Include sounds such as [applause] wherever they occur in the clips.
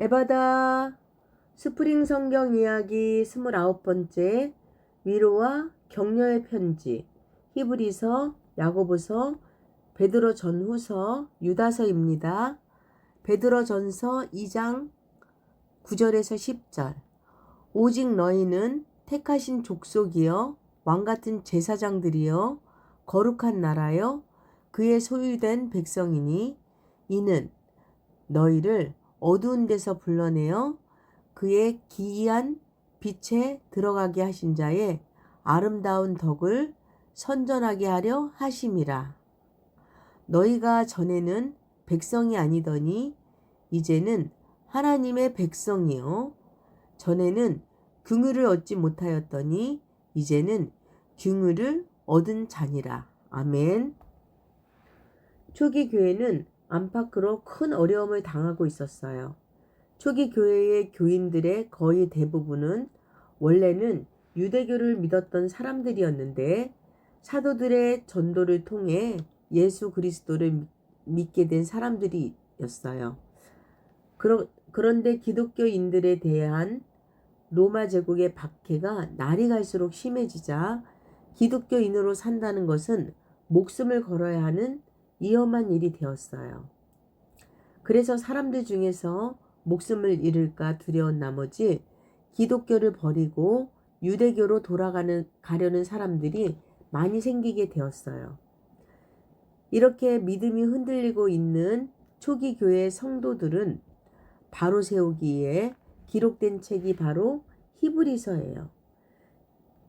에바다. 스프링 성경 이야기 29번째 위로와 격려의 편지. 히브리서 야고보서 베드로 전후서 유다서입니다. 베드로 전서 2장 9절에서 10절. 오직 너희는 택하신 족속이여 왕 같은 제사장들이여 거룩한 나라여 그의 소유된 백성이니 이는 너희를 어두운 데서 불러내어 그의 기이한 빛에 들어가게 하신 자의 아름다운 덕을 선전하게 하려 하심이라. 너희가 전에는 백성이 아니더니 이제는 하나님의 백성이요. 전에는 긍휼을 얻지 못하였더니 이제는 긍휼을 얻은 자니라. 아멘. 초기 교회는 안팎으로 큰 어려움을 당하고 있었어요. 초기 교회의 교인들의 거의 대부분은 원래는 유대교를 믿었던 사람들이었는데 사도들의 전도를 통해 예수 그리스도를 믿게 된 사람들이었어요. 그러, 그런데 기독교인들에 대한 로마 제국의 박해가 날이 갈수록 심해지자 기독교인으로 산다는 것은 목숨을 걸어야 하는 위험한 일이 되었어요. 그래서 사람들 중에서 목숨을 잃을까 두려운 나머지 기독교를 버리고 유대교로 돌아가는 가려는 사람들이 많이 생기게 되었어요. 이렇게 믿음이 흔들리고 있는 초기 교회 성도들은 바로 세우기에 기록된 책이 바로 히브리서예요.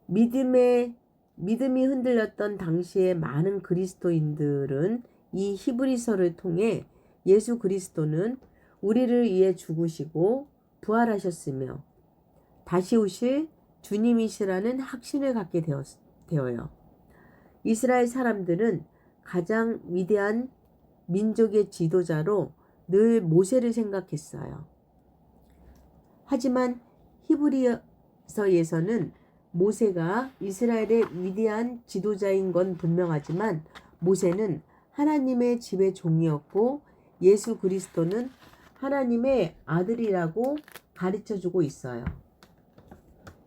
믿음의 믿음이 흔들렸던 당시의 많은 그리스도인들은 이 히브리서를 통해 예수 그리스도는 우리를 위해 죽으시고 부활하셨으며 다시 오실 주님이시라는 확신을 갖게 되었, 되어요. 이스라엘 사람들은 가장 위대한 민족의 지도자로 늘 모세를 생각했어요. 하지만 히브리서에서는 모세가 이스라엘의 위대한 지도자인 건 분명하지만 모세는 하나님의 집의 종이었고 예수 그리스도는 하나님의 아들이라고 가르쳐 주고 있어요.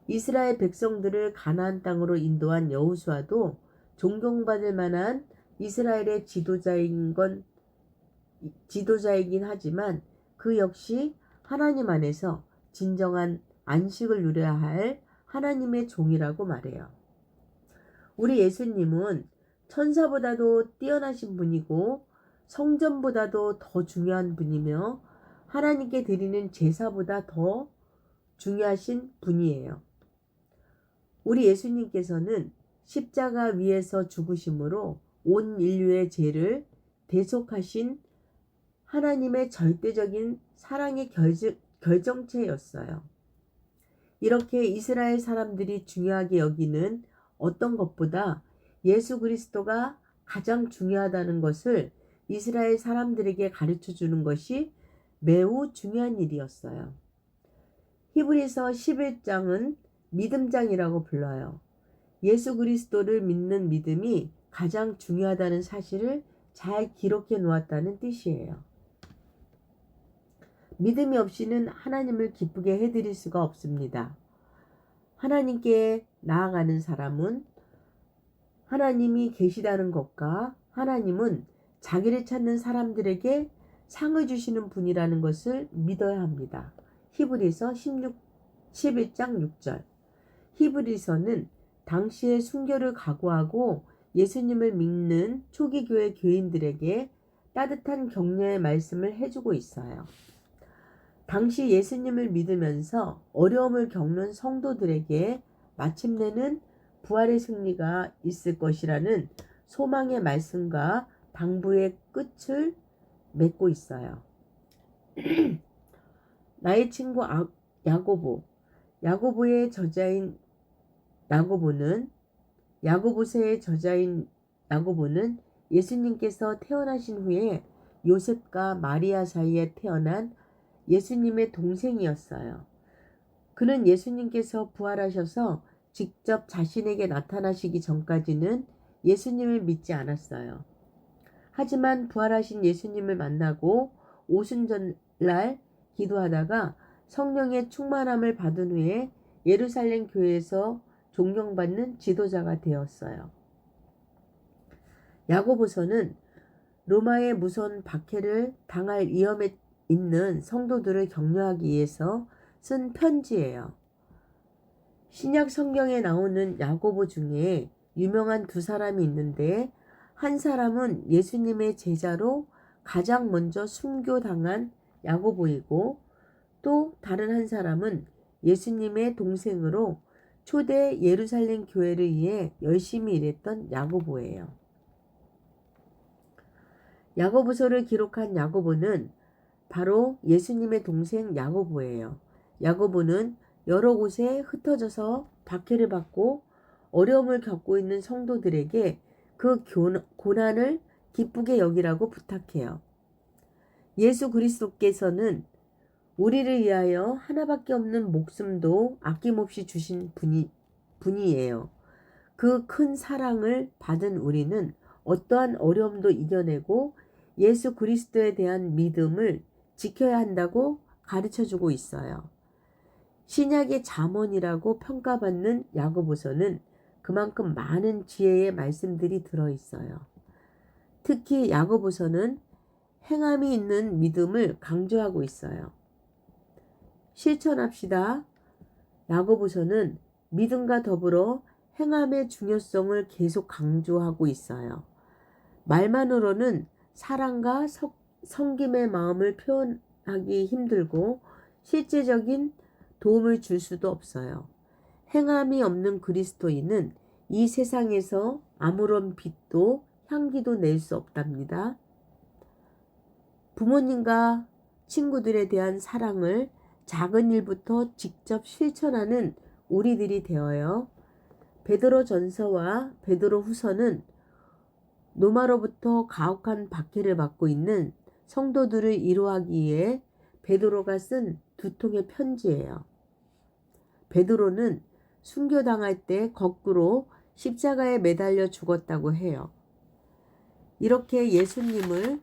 이스라엘 백성들을 가나안 땅으로 인도한 여호수아도 존경받을 만한 이스라엘의 지도자인 건 지도자이긴 하지만 그 역시 하나님 안에서 진정한 안식을 누려야 할 하나님의 종이라고 말해요. 우리 예수님은 천사보다도 뛰어나신 분이고 성전보다도 더 중요한 분이며 하나님께 드리는 제사보다 더 중요하신 분이에요. 우리 예수님께서는 십자가 위에서 죽으심으로 온 인류의 죄를 대속하신 하나님의 절대적인 사랑의 결정체였어요. 이렇게 이스라엘 사람들이 중요하게 여기는 어떤 것보다 예수 그리스도가 가장 중요하다는 것을 이스라엘 사람들에게 가르쳐 주는 것이 매우 중요한 일이었어요. 히브리서 11장은 믿음장이라고 불러요. 예수 그리스도를 믿는 믿음이 가장 중요하다는 사실을 잘 기록해 놓았다는 뜻이에요. 믿음이 없이는 하나님을 기쁘게 해드릴 수가 없습니다. 하나님께 나아가는 사람은 하나님이 계시다는 것과 하나님은 자기를 찾는 사람들에게 상을 주시는 분이라는 것을 믿어야 합니다. 히브리서 16, 11장 6절. 히브리서는 당시의 순교를 각오하고 예수님을 믿는 초기 교회 교인들에게 따뜻한 격려의 말씀을 해주고 있어요. 당시 예수님을 믿으면서 어려움을 겪는 성도들에게 마침내는 부활의 승리가 있을 것이라는 소망의 말씀과 당부의 끝을 맺고 있어요. [clears throat] 나의 친구 아, 야고보, 야고보의 저자인 야고보는 야고보서의 저자인 야고보는 예수님께서 태어나신 후에 요셉과 마리아 사이에 태어난 예수님의 동생이었어요. 그는 예수님께서 부활하셔서 직접 자신에게 나타나시기 전까지는 예수님을 하지만 부활하신 예수님을 만나고 오순절날 기도하다가 성령의 충만함을 받은 후에 예루살렘 교회에서 존경받는 지도자가 되었어요. 야고보서는 로마의 무선 박해를 당할 위험에 있는 성도들을 격려하기 위해서 쓴 편지예요. 신약 성경에 나오는 야고보 중에 유명한 두 사람이 있는데 한 사람은 예수님의 제자로 가장 먼저 순교당한 야고보이고 또 다른 한 사람은 예수님의 동생으로 초대 예루살렘 교회를 위해 열심히 일했던 야고보예요. 야고보서를 기록한 야고보는 바로 예수님의 동생 야고보예요. 야고보는 여러 곳에 흩어져서 박해를 받고 어려움을 겪고 있는 성도들에게 그 고난을 기쁘게 여기라고 부탁해요. 예수 그리스도께서는 우리를 위하여 하나밖에 없는 목숨도 아낌없이 주신 분이, 분이에요. 그 큰 사랑을 받은 우리는 어떠한 어려움도 이겨내고 예수 그리스도에 대한 믿음을 지켜야 한다고 가르쳐 주고 있어요. 신약의 잠언이라고 평가받는 야고보서는 그만큼 많은 지혜의 말씀들이 들어 있어요. 특히 야고보서는 행함이 있는 믿음을 강조하고 있어요. 실천합시다. 야고보서는 믿음과 더불어 행함의 중요성을 계속 강조하고 있어요. 말만으로는 사랑과 성김의 마음을 표현하기 힘들고 실제적인 도움을 줄 수도 없어요. 행함이 없는 그리스도인은 이 세상에서 아무런 빛도 향기도 낼 수 없답니다. 부모님과 친구들에 대한 사랑을 작은 일부터 직접 실천하는 우리들이 되어요. 베드로 전서와 베드로 후서는 노마로부터 가혹한 박해를 받고 있는 성도들을 이루하기 위해 베드로가 쓴 두 통의 편지예요. 베드로는 순교당할 때 거꾸로 십자가에 매달려 죽었다고 해요. 이렇게 예수님을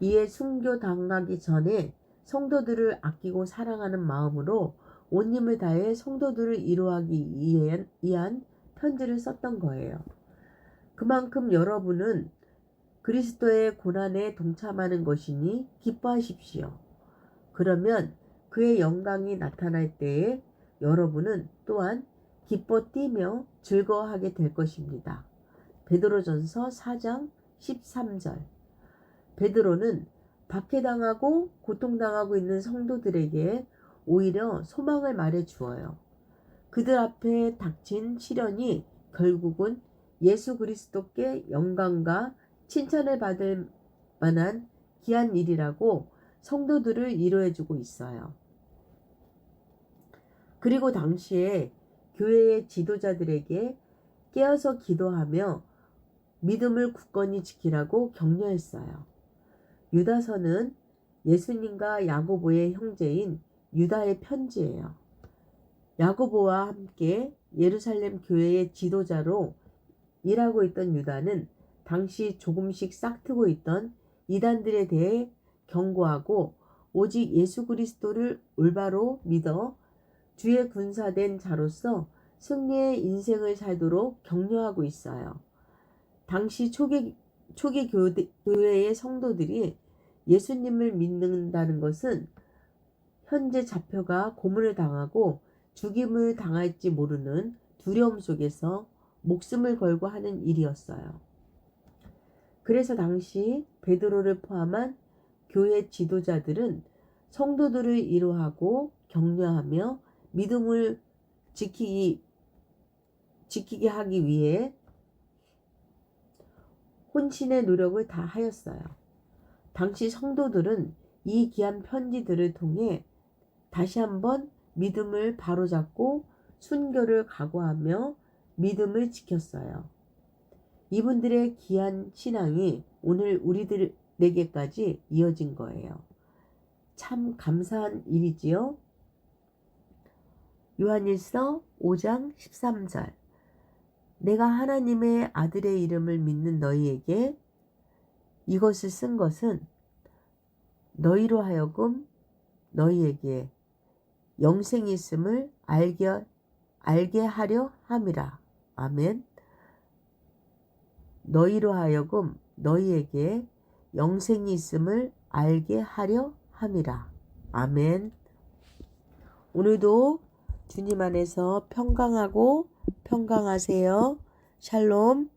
이에 순교당하기 전에 성도들을 아끼고 사랑하는 마음으로 온 힘을 다해 성도들을 이루하기 위한 편지를 썼던 거예요. 그만큼 여러분은 그리스도의 고난에 동참하는 것이니 기뻐하십시오. 그러면 그의 영광이 나타날 때에 여러분은 또한 기뻐 뛰며 즐거워하게 될 것입니다. 베드로전서 4장 13절. 베드로는 박해당하고 고통당하고 있는 성도들에게 오히려 소망을 말해 주어요. 그들 앞에 닥친 시련이 결국은 예수 그리스도께 영광과 칭찬을 받을 만한 귀한 일이라고 성도들을 이루어 주고 있어요. 그리고 당시에 교회의 지도자들에게 깨어서 기도하며 믿음을 굳건히 지키라고 격려했어요. 유다서는 예수님과 야고보의 형제인 유다의 편지예요. 야고보와 함께 예루살렘 교회의 지도자로 일하고 있던 유다는 당시 조금씩 싹트고 있던 이단들에 대해 경고하고 오직 예수 그리스도를 올바로 믿어 주의 군사된 자로서 승리의 인생을 살도록 격려하고 있어요. 당시 초기, 초기 교대, 교회의 성도들이 예수님을 믿는다는 것은 현재 잡혀가 고문을 당하고 죽임을 당할지 모르는 두려움 속에서 목숨을 걸고 하는 일이었어요. 그래서 당시 베드로를 포함한 교회 지도자들은 성도들을 위로하고 격려하며 믿음을 지키기 지키게 하기 위해 혼신의 노력을 다 하였어요. 당시 성도들은 이 귀한 편지들을 통해 다시 한번 믿음을 바로잡고 순교를 각오하며 믿음을 지켰어요. 이분들의 귀한 신앙이 오늘 우리들에게까지 이어진 거예요. 참 감사한 일이지요. 요한일서 5장 13절 내가 하나님의 아들의 이름을 믿는 너희에게 이것을 쓴 것은 너희로 하여금 너희에게 영생이 있음을 알게 알게 하려 함이라. 아멘. 너희로 하여금 너희에게 영생이 있음을 알게 하려 함이라. 아멘. 오늘도 주님 안에서 평강하고 평강하세요. 샬롬.